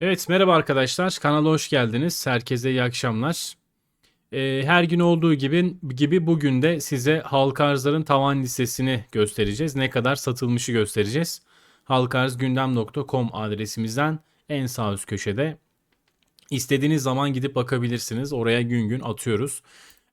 Evet merhaba arkadaşlar kanala hoş geldiniz. Herkese iyi akşamlar. Ee, her gün olduğu gibi gibi bugün de size halka arzların tavan listesini göstereceğiz. Ne kadar satılmışı göstereceğiz. halkaarzgündem.com adresimizden en sağ üst köşede istediğiniz zaman gidip bakabilirsiniz. Oraya gün gün atıyoruz.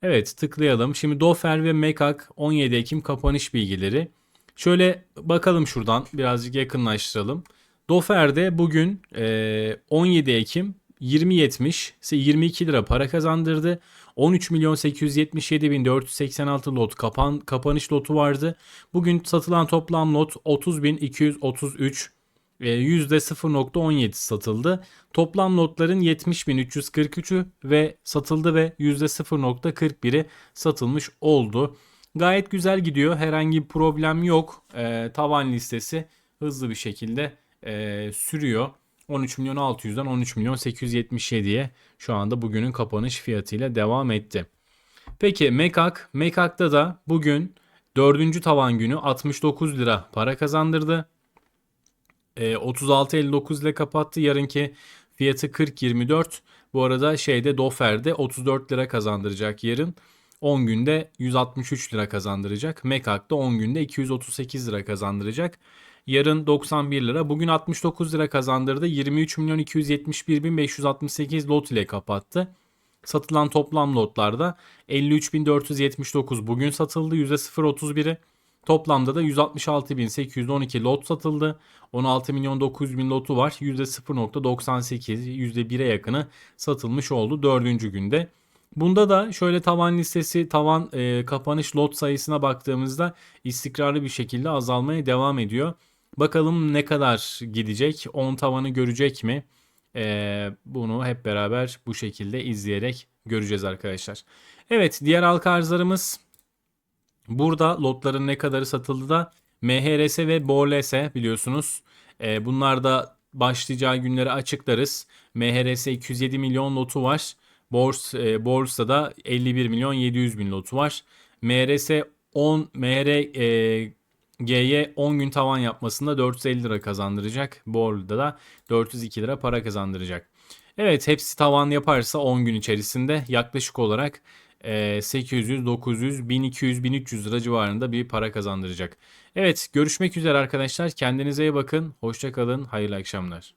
Evet tıklayalım. Şimdi Dofer ve Mekak 17 Ekim kapanış bilgileri. Şöyle bakalım şuradan birazcık yakınlaştıralım. Dofer'de bugün e, 17 Ekim 20.70 ise 22 lira para kazandırdı. 13 milyon 877 bin 486 lot kapan, kapanış lotu vardı. Bugün satılan toplam lot 30 bin 233 e, %0.17 satıldı. Toplam lotların 70.343'ü ve satıldı ve %0.41'i satılmış oldu. Gayet güzel gidiyor. Herhangi bir problem yok. E, tavan listesi hızlı bir şekilde e, sürüyor. 13 milyon 600'den 13 milyon 877'ye şu anda bugünün kapanış fiyatıyla devam etti. Peki Mekak, Mekak'ta da bugün dördüncü tavan günü 69 lira para kazandırdı. E, 36.59 ile kapattı. Yarınki fiyatı 40.24. Bu arada şeyde Dofer'de 34 lira kazandıracak yarın. 10 günde 163 lira kazandıracak. Mekak'ta 10 günde 238 lira kazandıracak. Yarın 91 lira. Bugün 69 lira kazandırdı. 23 milyon 271 bin 568 lot ile kapattı. Satılan toplam lotlarda 53.479 bugün satıldı. %0.31'i. Toplamda da 166.812 lot satıldı. 16 milyon 900 bin lotu var. %0.98 %1'e yakını satılmış oldu 4. günde. Bunda da şöyle tavan listesi, tavan e, kapanış lot sayısına baktığımızda istikrarlı bir şekilde azalmaya devam ediyor. Bakalım ne kadar gidecek, 10 tavanı görecek mi? E, bunu hep beraber bu şekilde izleyerek göreceğiz arkadaşlar. Evet diğer halka arzlarımız burada lotların ne kadarı satıldı da MHRS ve BOLS biliyorsunuz. E, bunlar da başlayacağı günleri açıklarız. MHRS 207 milyon lotu var. Bors, e, borsada 51 milyon 700 bin lotu var. MRS 10 MR e, G'ye 10 gün tavan yapmasında 450 lira kazandıracak. Bor'da da 402 lira para kazandıracak. Evet hepsi tavan yaparsa 10 gün içerisinde yaklaşık olarak e, 800, 900, 1200, 1300 lira civarında bir para kazandıracak. Evet görüşmek üzere arkadaşlar. Kendinize iyi bakın. Hoşçakalın. Hayırlı akşamlar.